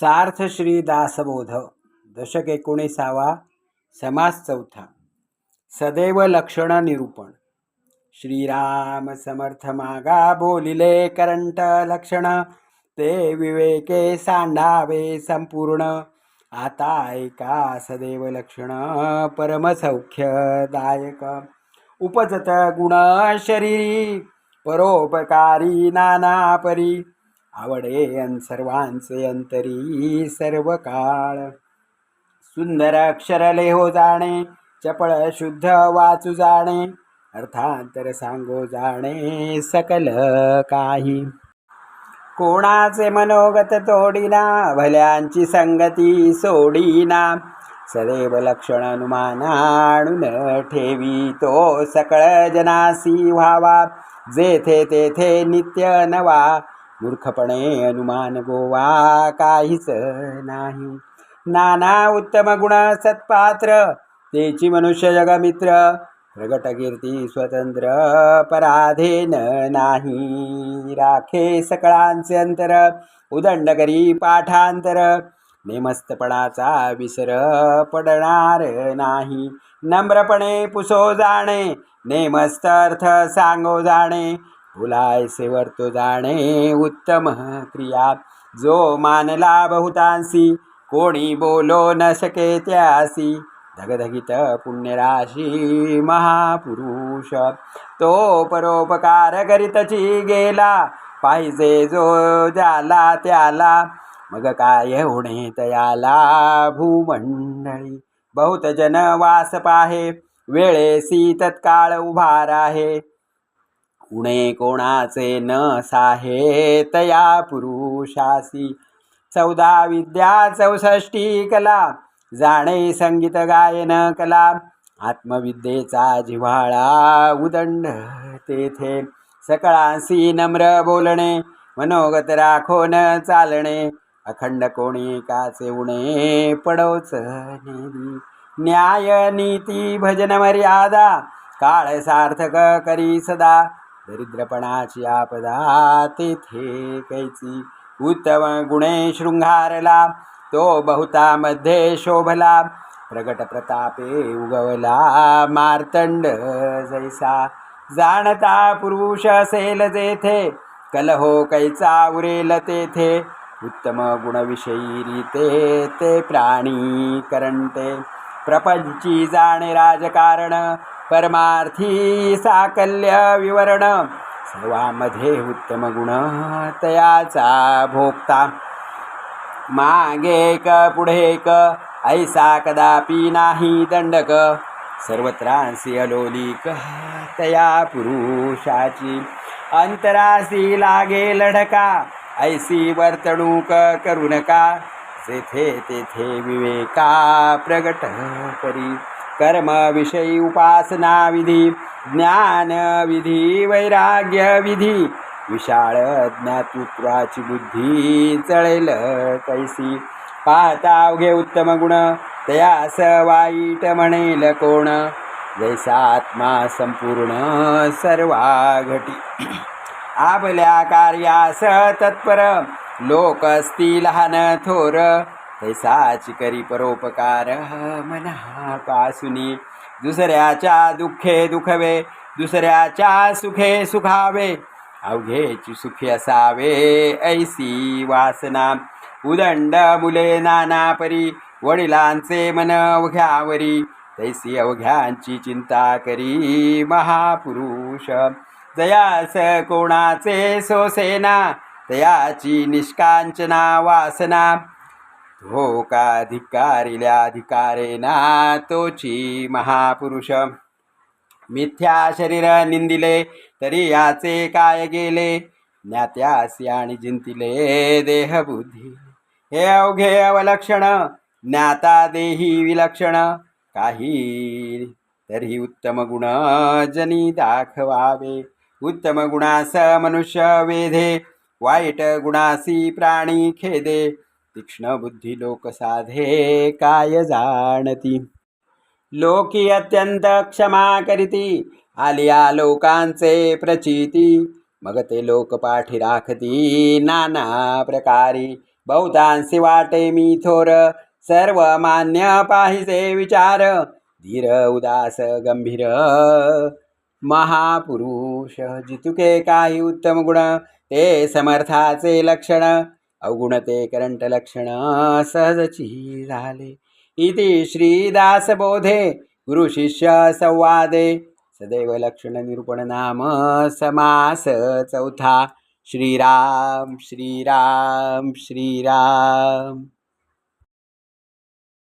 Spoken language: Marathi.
सार्थ श्री दासबोध दशक एकोणीसावा समास चौथा सदैव लक्षण निरूपण. श्रीराम समर्थ मागा बोलिले करंट लक्षण ते विवेके सांडावे संपूर्ण. आता ऐका सदैव लक्षण परमसौख्यदायक उपजत गुण शरीरी परोपकारी नाना परी. आवडे अन सर्वांचे अंतरी सर्व काळ सुंदर अक्षरले हो जाणे चपळ शुद्ध वाचू जाणे अर्थांतर सांगो जाणे सकल काही. कोणाचे मनोगत तोडीना भल्यांची संगती सोडीना सदैव लक्षण अनुमानाणून ठेवी तो सकळ जनासी व्हावा जेथे तेथे नित्य नवा मूर्खपणे अनुमान गोवा काहीच नाही. नाना उत्तम गुण सत्पात्र तेची मनुष्य जगमित्र प्रगट कीर्ती स्वतंत्र पराधेन नाही. राखे सकळांचे अंतर उदंड करी पाठांतर नेमस्तपणाचा विसर पडणार नाही. नम्रपणे पुसो जाणे नेमस्त अर्थ सांगो जाणे भुलायसे वर्तो जाणे उत्तम क्रिया. जो मानला बहुतांसी कोणी बोलो न शके त्यासी. धगधगित पुण्यराशी महापुरुष. तो परोपकार करीतची गेला पाहिजे जो ज्याला त्याला. मग काय होणे तयाला भूमंडळी. बहुत जन वास पाहे वेळेसी तत्काळ उभार आहे. उणे कोणाचे न साहे तया पुरुषासी. चौदा विद्या चौसष्टी कला जाणे संगीत गायन कला आत्मविद्येचा जिव्हाळा उदंड तेथे. सकळांसी नम्र बोलणे मनोगत राखोन चालणे अखंड कोणी काचे उणे पडोच न्याय नीती भजन मर्यादा काळ सार्थक करी सदा. दरिद्रपणाची आपदा तेथे कैची उत्तम गुणे शृंगारला तो बहुता मध्ये शोभला. प्रगट प्रतापे उगवला मार्तंड जैसा. जाणता पुरुष असेल जेथे कलहो कैचा उरेल तेथे. उत्तम गुणविषयी रीते ते प्राणी करंटे. प्रपंची जाणे राजकारण परमार्थी साकल्य विवरण. सर्वामध्ये उत्तम गुण तयाचा भोक्ता. मागे क पुढे क ऐसा कदापि नाही दंडक. सर्वत्रांसी अलोलिक तया पुरुषाची. अंतरासी लागे लढका. ऐसी वर्तणूक करू नका. जेथे तेथे विवेका प्रगट करी. कर्म विषयी उपासना विधी ज्ञान विधी वैराग्य विधी. विशाळ ज्ञातृत्वाची बुद्धी चळेल कैसी. पाहता अवघे उत्तम गुण तयास वाईट म्हणेल कोण. जैसा आत्मा संपूर्ण सर्वा घटी आपल्या कार्यास तत्पर लोक असती लहान थोर. तैसाच करी परोपकार मना पासुनी दुसऱ्याच्या दुःखे दुखवे दुसऱ्याच्या सुखे सुखावे. अवघेची सुखी असावे ऐसी वासना. उदंड मुले नाना परी वडिलांचे मन अवघ्यावरी. तैसी अवघ्यांची चिंता करी महापुरुष. जयास कोणाचे सोसेना तयाची निष्कांचना वासना. हो का धिक्कारिल्या तोची महापुरुष? मिथ्या शरीर निंदिले तरी याचे काय गेले? ज्ञात्यासी आणि जिंतिले देहबुद्धी हे अवघे अवलक्षण ज्ञाता देही विलक्षण. काही तरी उत्तम गुण जनी दाखवावे. उत्तम गुणास मनुष्य वेधे वाईट गुणासी प्राणी खेदे. तीक्ष्ण बुद्धी लोक साधे काय जाणती? लोकी अत्यंत क्षमा करीती आलिया लोकांचे प्रचिती. मग ते लोक पाठी राखती नाना प्रकारी. बहुतांशी वाटे मी थोर सर्व मान्य पाहिजे विचार. धीर उदास गंभीर. महापुरुष जितुके काही उत्तम गुण ते समर्थाचे लक्षण. अवगुण ते करंट लक्षण सहजची झाले इति श्रीदासबोधे गुरुशिष्य संवादे. सदैव लक्षण निरूपण नाम समास चौथा. श्रीराम श्रीराम श्रीराम.